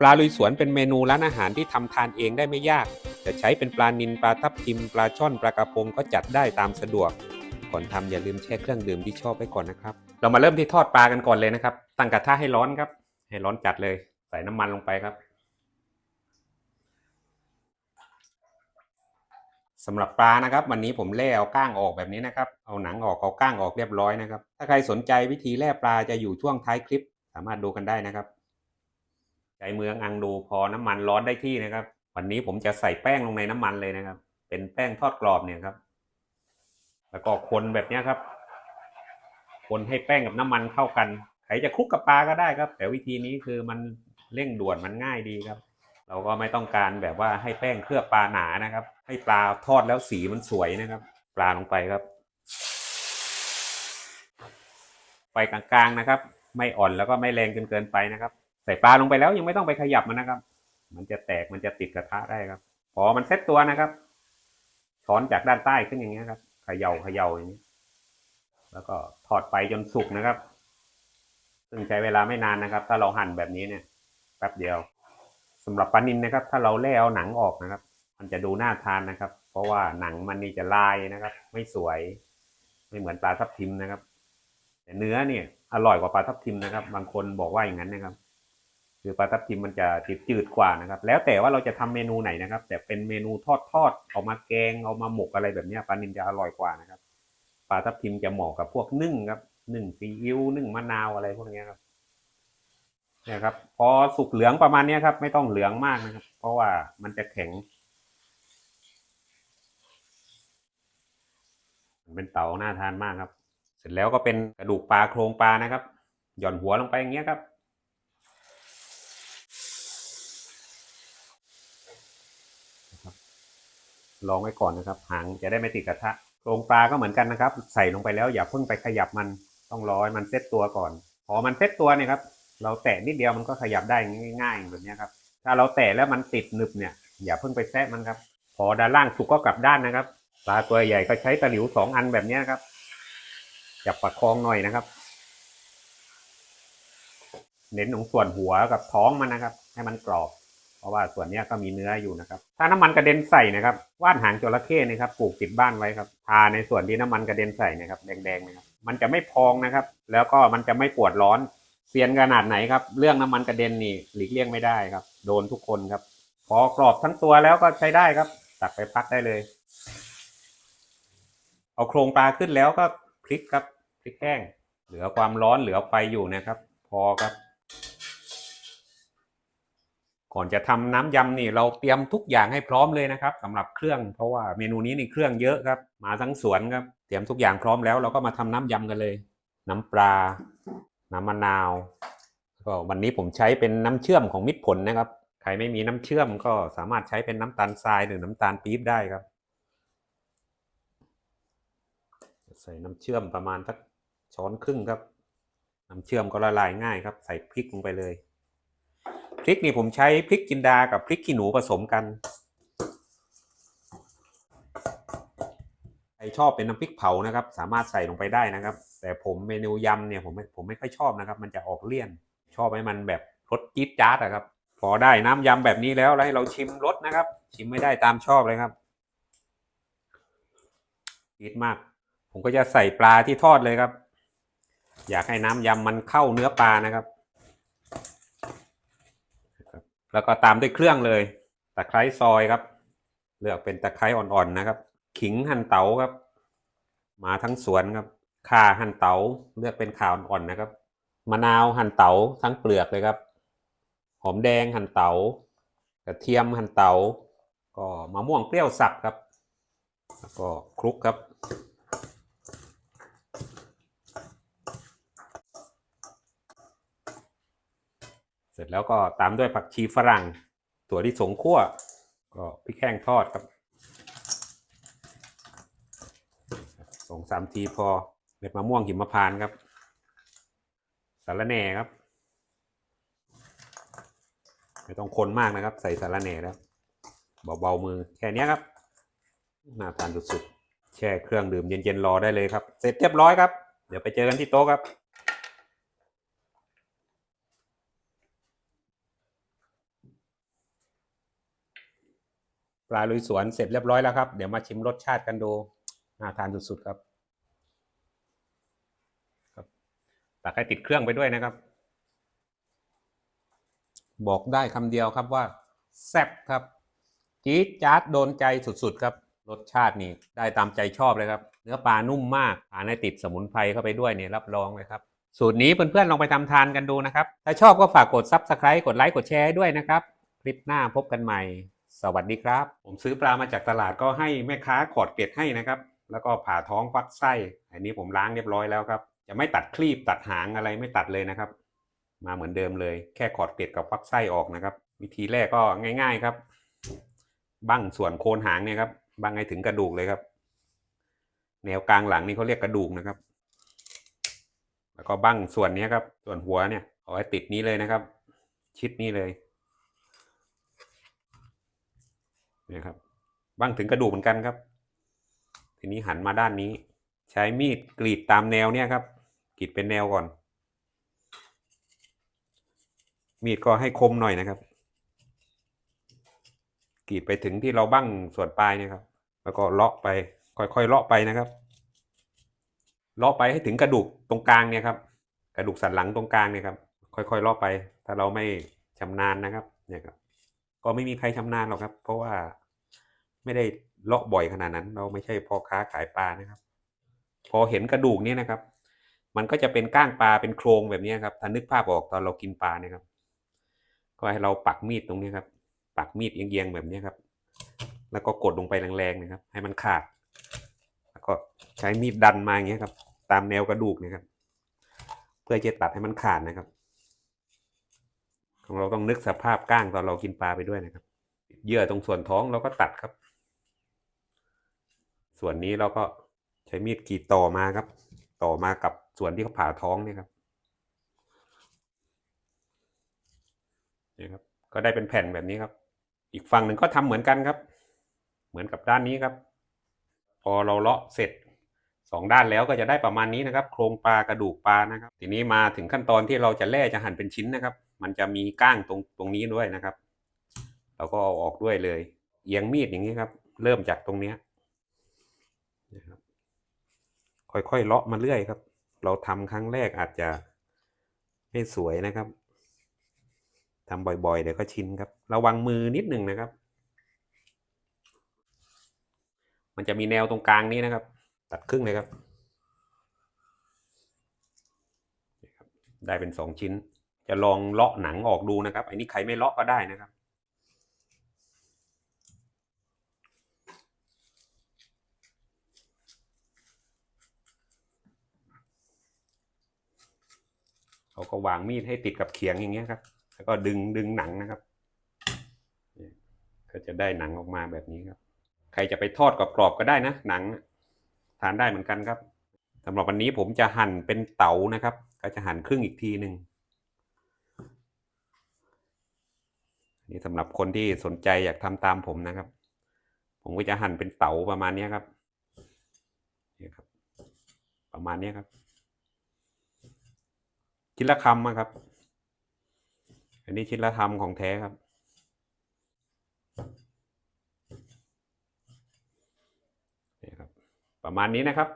ปลาลุยสวนเป็นเมนูร้านอาหารที่ทำทานเองได้ไม่ยาก จะใช้เป็นปลานิลปลาทับทิม ปลาช่อนปลากระพงก็จัดได้ตามสะดวก ก่อนทำอย่าลืมแช่เครื่องดื่มที่ชอบไว้ก่อนนะครับ เรามาเริ่มที่ทอดปลากันก่อนเลยนะครับ ตั้งกระทะให้ร้อนครับ ให้ร้อนจัดเลย ใส่น้ำมันลงไปครับสำหรับปลานะครับ วันนี้ผมแล่เอาก้างออกแบบนี้นะครับ เอาหนังออกเอาก้างออกเรียบร้อยนะครับ ถ้าใครสนใจวิธีแล่ปลาจะอยู่ช่วงท้ายคลิป สามารถดูกันได้นะครับ ใจเมืองอังดูพอน้ำมันร้อนได้ที่นะครับ วันนี้ผมจะใส่แป้งลงในน้ำมันเลยนะครับ เป็นแป้งทอดกรอบเนี่ยครับ แล้วก็คนแบบนี้ครับ คนให้แป้งกับน้ำมันเข้ากันใครจะคลุกกับปลาก็ได้ครับ แต่วิธีนี้คือมันเร่งด่วนมันง่ายดีครับ เราก็ไม่ต้องการแบบว่าให้แป้งเคลือบปลาหนานะครับ ให้ปลาทอดแล้วสีมันสวยนะครับ ปลาลงไปครับไฟกลางๆนะครับ ไม่อ่อนแล้วก็ไม่แรงจนเกินไปนะครับ ใส่ปลาลงไปแล้วยังไม่ต้องไปขยับมันนะครับ มันจะแตกมันจะติดกระทะได้ครับ พอมันเซ็ตตัวนะครับ ช้อนจากด้านใต้ขึ้นอย่างเงี้ยครับเขย่าเขย่าอย่างนี้ แล้วก็ทอดไปจนสุกนะครับ ซึ่งใช้เวลาไม่นานนะครับ ถ้าเราหั่นแบบนี้เนี่ยแป๊บเดียวสำหรับปลานินนะครับ ถ้าเราแล่เอาหนังออกนะครับ มันจะดูน่าทานนะครับ เพราะว่าหนังมันนี่จะลายนะครับ ไม่สวย ไม่เหมือนปลาทับทิมนะครับ แต่เนื้อเนี่ยอร่อยกว่าปลาทับทิมนะครับ บางคนบอกว่าอย่างนั้นนะครับ คือปลาทับทิมมันจะจืดจืดกว่านะครับ แล้วแต่ว่าเราจะทำเมนูไหนนะครับ แต่เป็นเมนูทอดทอดเอามาแกงเอามาหมกอะไรแบบนี้ปลานินจะอร่อยกว่านะครับปลาทับทิมจะเหมาะกับพวกนึ่งครับนึ่งซีอิ๊วนึ่งมะนาวอะไรพวกนี้ครับนี่ครับพอสุกเหลืองประมาณนี้ครับ ไม่ต้องเหลืองมากนะครับ เพราะว่ามันจะแข็งเป็นเต๋าน่าทานมากครับ เสร็จแล้วก็เป็นกระดูกปลาโครงปลานะครับ หย่อนหัวลงไปอย่างเงี้ยครับ ลองไว้ก่อนนะครับ หางจะได้ไม่ติดกระทะโครงปลาก็เหมือนกันนะครับ ใส่ลงไปแล้วอย่าเพิ่งไปขยับมันต้องรอให้มันเซตตัวก่อน พอมันเซตตัวเนี่ยครับ เราแตะนิดเดียวมันก็ขยับได้ง่ายๆแบบนี้ครับ ถ้าเราแตะแล้วมันติดหนึบเนี่ย อย่าเพิ่งไปแซะมันครับ พอด้านล่างสุกก็กลับด้านนะครับ ปลาตัวใหญ่ก็ใช้ตะหลิวสองอันแบบนี้ครับ จับประคองหน่อยนะครับ เน้นตรงส่วนหัวกับท้องมันนะครับ ให้มันกรอบ ราะว่าส่วนนี้ก็มีเนื้ออยู่นะครับ ถ้าน้ำมันกระเด็นใส่นะครับว่านหางจระเข้นะครับปลูกติดบ้านไว้ครับทาในส่วนที่น้ำมันกระเด็นใส่นะครับแดงๆนะครับมันจะไม่พองนะครับ แล้วก็มันจะไม่ปวดร้อนเซียนขนาดไหนครับ เรื่องน้ำมันกระเด็นนี่หลีกเลี่ยงไม่ได้ครับ โดนทุกคนครับ พอกรอบทั้งตัวแล้วก็ใช้ได้ครับ ตักไปพักได้เลย เอาโครงปลาขึ้นแล้วก็พลิกครับพลิกแห้งเหลือความร้อนเหลือไฟอยู่นะครับ พอครับ ก่อนจะทำน้ำยำนี่เราเตรียมทุกอย่างให้พร้อมเลยนะครับสำหรับเครื่องเพราะว่าเมนูนี้นี่เครื่องเยอะครับ มาทั้งสวนครับเตรียมทุกอย่างพร้อมแล้วเราก็มาทำน้ำยำกันเลย น้ำปลา น้ำมะนาวก็วันนี้ผมใช้เป็นน้ำเชื่อมของมิตรผลนะครับใครไม่มีน้ำเชื่อมก็สามารถใช้เป็นน้ำตาลทรายหรือน้ำตาลปี๊บได้ครับ ใส่น้ำเชื่อมประมาณสักช้อนครึ่งครับ น้ำเชื่อมก็ละลายง่ายครับ ใส่พริกลงไปเลย พริกนี่ผมใช้พริกจินดากับพริกขี้หนูผสมกันใครชอบเป็นน้ำพริกเผานะครับ สามารถใส่ลงไปได้นะครับ แต่ผมเมนูยำเนี่ยผมไม่ผมไม่ค่อยชอบนะครับ มันจะออกเลี่ยน ชอบให้มันแบบรสจี๊ดจ๊าดอะครับ พอได้น้ำยำแบบนี้แล้วแล้วให้เราชิมรสนะครับ ชิมไม่ได้ตามชอบเลยครับจี๊ดมาก ผมก็จะใส่ปลาที่ทอดเลยครับ อยากให้น้ำยำมันเข้าเนื้อปลานะครับ แล้วก็ตามด้วยเครื่องเลย ตะไคร้ซอยครับ เลือกเป็นตะไคร้อ่อนๆนะครับ ขิงหั่นเตาครับ มาทั้งสวนครับข่าหั่นเตาเลือกเป็นข่าอ่อนๆนะครับ มะนาวหั่นเตาทั้งเปลือกเลยครับ หอมแดงหั่นเตากระเทียมหั่นเตาก็มะม่วงเปรี้ยวสับครับ แล้วก็คลุกครับ สร็จแล้วก็ตามด้วยผักชีฝรั่งถั่วที่สงคั่ว ก็พริกแห้งทอดครับสองสามทีพอเม็ดมะม่วงหิมพานต์ครับ สารแหน่ครับ ไม่ต้องคนมากนะครับ ใส่สารแหน่แล้วเบาๆมือแค่นี้ครับน่าทานสุดๆ แช่เครื่องดื่มเย็นๆรอได้เลยครับ เสร็จเรียบร้อยครับ เดี๋ยวไปเจอกันที่โต๊ะครับ ปลาลุยสวนเสร็จเรียบร้อยแล้วครับ เดี๋ยวมาชิมรสชาติกันดูน่าทานสุดๆครับครับตักให้ติดเครื่องไปด้วยนะครับ บอกได้คำเดียวครับว่าแซ่บครับจี๊ดจ๊าดโดนใจสุดๆครับ รสชาตินี่ได้ตามใจชอบเลยครับ เนื้อปลานุ่มมากทานให้ติดสมุนไพรเข้าไปด้วยเนี่ยรับรองเลยครับสูตรนี้เพื่อนๆลองไปทำทานกันดูนะครับ ถ้าชอบก็ฝากกด Subscribe กดไลค์กดแชร์ด้วยนะครับ คลิปหน้าพบกันใหม่ สวัสดีครับ ผมซื้อปลามาจากตลาดก็ให้แม่ค้าขอดเกล็ดให้นะครับ แล้วก็ผ่าท้องฟักไส้ อันนี้ผมล้างเรียบร้อยแล้วครับ จะไม่ตัดคลีบตัดหางอะไรไม่ตัดเลยนะครับ มาเหมือนเดิมเลย แค่ขอดเกล็ดกับฟักไส้ออกนะครับ วิธีแรกก็ง่าย ๆครับ บั้งส่วนโคนหางเนี่ยครับบั้งให้ถึงกระดูกเลยครับ แนวกลางหลังนี่เขาเรียกกระดูกนะครับ แล้วก็บั้งส่วนนี้ครับ ส่วนหัวเนี่ยเอาไว้ติดนี้เลยนะครับ ชิดนี้เลยเนี่ยครับบั้งถึงกระดูกเหมือนกันครับ ทีนี้หันมาด้านนี้ ใช้มีดกรีดตามแนวเนี่ยครับกรีดเป็นแนวก่อน มีดก็ให้คมหน่อยนะครับกรีดไปถึงที่เราบั้งส่วนปลายเนี่ยครับ แล้วก็เลาะไปค่อยๆเลาะไปนะครับเลาะไปให้ถึงกระดูกตรงกลางเนี่ยครับ กระดูกสันหลังตรงกลางเนี่ยครับ ค่อยๆเลาะไป ถ้าเราไม่ชำนาญนะครับเนี่ยครับ ก็ไม่มีใครชำนาญหรอกครับ เพราะว่าไม่ได้เลาะบ่อยขนาดนั้น เราไม่ใช่พ่อค้าขายปลานะครับ พอเห็นกระดูกเนี่ยนะครับ มันก็จะเป็นก้างปลาเป็นโครงแบบนี้ครับถ้านึกภาพออกตอนเรากินปลาเนี่ยครับ ก็ให้เราปักมีดตรงนี้ครับ ปักมีดเอียงๆแบบนี้ครับ แล้วก็กดลงไปแรงๆนะครับ ให้มันขาด แล้วก็ใช้มีดดันมาอย่างเงี้ยครับ ตามแนวกระดูกนะครับ เพื่อจะตัดให้มันขาดนะครับ ของเราต้องนึกสภาพก้างตอนเรากินปลาไปด้วยนะครับ เยื่อตรงส่วนท้องเราก็ตัดครับ ส่วนนี้เราก็ใช้มีดกรีดต่อมาครับ ต่อมากับส่วนที่เขาผ่าท้องเนี่ยครับนี่ครับ ก็ได้เป็นแผ่นแบบนี้ครับ อีกฝั่งหนึ่งก็ทำเหมือนกันครับ เหมือนกับด้านนี้ครับ พอเราเลาะเสร็จสองด้านแล้วก็จะได้ประมาณนี้นะครับ โครงปลากระดูกปลานะครับ ทีนี้มาถึงขั้นตอนที่เราจะแล่จะหั่นเป็นชิ้นนะครับ มันจะมีก้างตรงตรงนี้ด้วยนะครับ เราก็เอาออกด้วยเลย เอียงมีดอย่างนี้ครับ เริ่มจากตรงเนี้ยนะครับ ค่อยๆเลาะมาเรื่อยครับ เราทำครั้งแรกอาจจะไม่สวยนะครับทำบ่อยๆ เดี๋ยวก็ชินครับ ระวังมือนิดหนึ่งนะครับ มันจะมีแนวตรงกลางนี้นะครับ ตัดครึ่งเลยครับได้เป็นสองชิ้น จะลองเลาะหนังออกดูนะครับ อันนี้ใครไม่เลาะก็ได้นะครับเขาก็วางมีดให้ติดกับเขียงอย่างเงี้ยครับ แล้วก็ดึงดึงหนังนะครับ ก็จะได้หนังออกมาแบบนี้ครับ ใครจะไปทอดกรอบๆก็ได้นะ หนังทานได้เหมือนกันครับสำหรับวันนี้ผมจะหั่นเป็นเต๋านะครับ ก็จะหั่นครึ่งอีกทีหนึ่ง นี่สำหรับคนที่สนใจอยากทำตามผมนะครับ ผมก็จะหั่นเป็นเต๋าประมาณนี้ครับนี่ครับ ประมาณนี้ครับชิ้นละคำอะครับ อันนี้ชิ้นละคำของแท้ครับนี่ครับ ประมาณนี้นะครับ